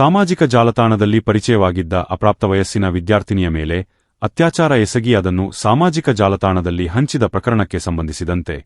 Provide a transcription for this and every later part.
ಸಾಮಾಜಿಕ ಜಾಲತಾಣದಲ್ಲಿ ಪರಿಚಯವಾಗಿದ್ದ ಅಪ್ರಾಪ್ತ ವಯಸ್ಸಿನ ವಿದ್ಯಾರ್ಥಿನಿಯ ಮೇಲೆ ಅತ್ಯಾಚಾರ ಎಸಗಿ ಅದನ್ನು ಸಾಮಾಜಿಕ ಜಾಲತಾಣದಲ್ಲಿ ಹಂಚಿದ ಪ್ರಕರಣಕ್ಕೆ ಸಂಬಂಧಿಸಿದಂತೆ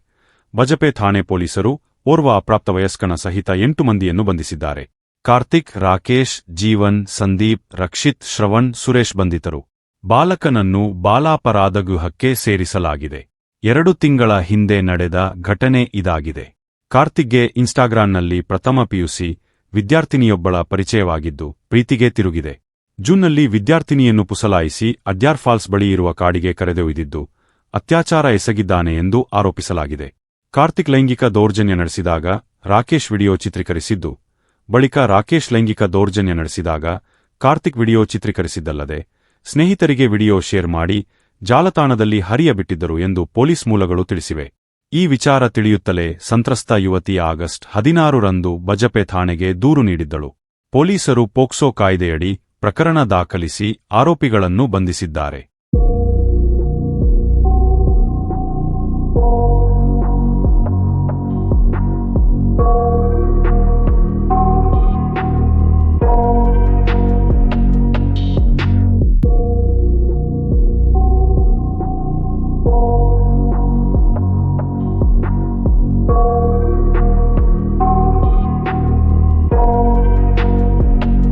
ಬಜಪೆ ಠಾಣೆ ಪೊಲೀಸರು ಓರ್ವ ಅಪ್ರಾಪ್ತ ವಯಸ್ಕನ ಸಹಿತ ಎಂಟು ಮಂದಿಯನ್ನು ಬಂಧಿಸಿದ್ದಾರೆ. ಕಾರ್ತಿಕ್, ರಾಕೇಶ್, ಜೀವನ್, ಸಂದೀಪ್, ರಕ್ಷಿತ್, ಶ್ರವಣ್, ಸುರೇಶ್ ಬಂಧಿತರು. ಬಾಲಕನನ್ನು ಬಾಲಾಪರಾಧ ಗೃಹಕ್ಕೆ ಸೇರಿಸಲಾಗಿದೆ. ಎರಡು ತಿಂಗಳ ಹಿಂದೆ ನಡೆದ ಘಟನೆ ಇದಾಗಿದೆ. ಕಾರ್ತಿಕ್ಗೆ ಇನ್ಸ್ಟಾಗ್ರಾಂನಲ್ಲಿ ಪ್ರಥಮ ಪಿಯುಸಿ ವಿದ್ಯಾರ್ಥಿನಿಯೊಬ್ಬಳ ಪರಿಚಯವಾಗಿದ್ದು ಪ್ರೀತಿಗೆ ತಿರುಗಿದೆ. ಜೂನ್ನಲ್ಲಿ ವಿದ್ಯಾರ್ಥಿನಿಯನ್ನು ಪುಸಲಾಯಿಸಿ ಅಡ್ಯಾರ್ ಫಾಲ್ಸ್ ಬಳಿ ಇರುವ ಕಾಡಿಗೆ ಕರೆದೊಯ್ದಿದ್ದು ಅತ್ಯಾಚಾರ ಎಸಗಿದ್ದಾನೆ ಎಂದು ಆರೋಪಿಸಲಾಗಿದೆ. ಕಾರ್ತಿಕ್ ಲೈಂಗಿಕ ದೌರ್ಜನ್ಯ ನಡೆಸಿದಾಗ ರಾಕೇಶ್ ವಿಡಿಯೋ ಚಿತ್ರೀಕರಿಸಿದ್ದು, ಬಳಿಕ ರಾಕೇಶ್ ಲೈಂಗಿಕ ದೌರ್ಜನ್ಯ ನಡೆಸಿದಾಗ ಕಾರ್ತಿಕ್ ವಿಡಿಯೋ ಚಿತ್ರೀಕರಿಸಿದ್ದಲ್ಲದೆ ಸ್ನೇಹಿತರಿಗೆ ವಿಡಿಯೋ ಶೇರ್ ಮಾಡಿ ಜಾಲತಾಣದಲ್ಲಿ ಹರಿಯಬಿಟ್ಟಿದ್ದರು ಎಂದು ಪೊಲೀಸ್ ಮೂಲಗಳು ತಿಳಿಸಿವೆ. ಈ ವಿಚಾರ ತಿಳಿಯುತ್ತಲೇ ಸಂತ್ರಸ್ತ ಯುವತಿ ಆಗಸ್ಟ್ ಹದಿನಾರು ರಂದು ಬಜಪೆ ಠಾಣೆಗೆ ದೂರು ನೀಡಿದ್ದಳು. ಪೊಲೀಸರು ಪೋಕ್ಸೋ ಕಾಯ್ದೆಯಡಿ ಪ್ರಕರಣ ದಾಖಲಿಸಿ ಆರೋಪಿಗಳನ್ನು ಬಂಧಿಸಿದ್ದಾರೆ.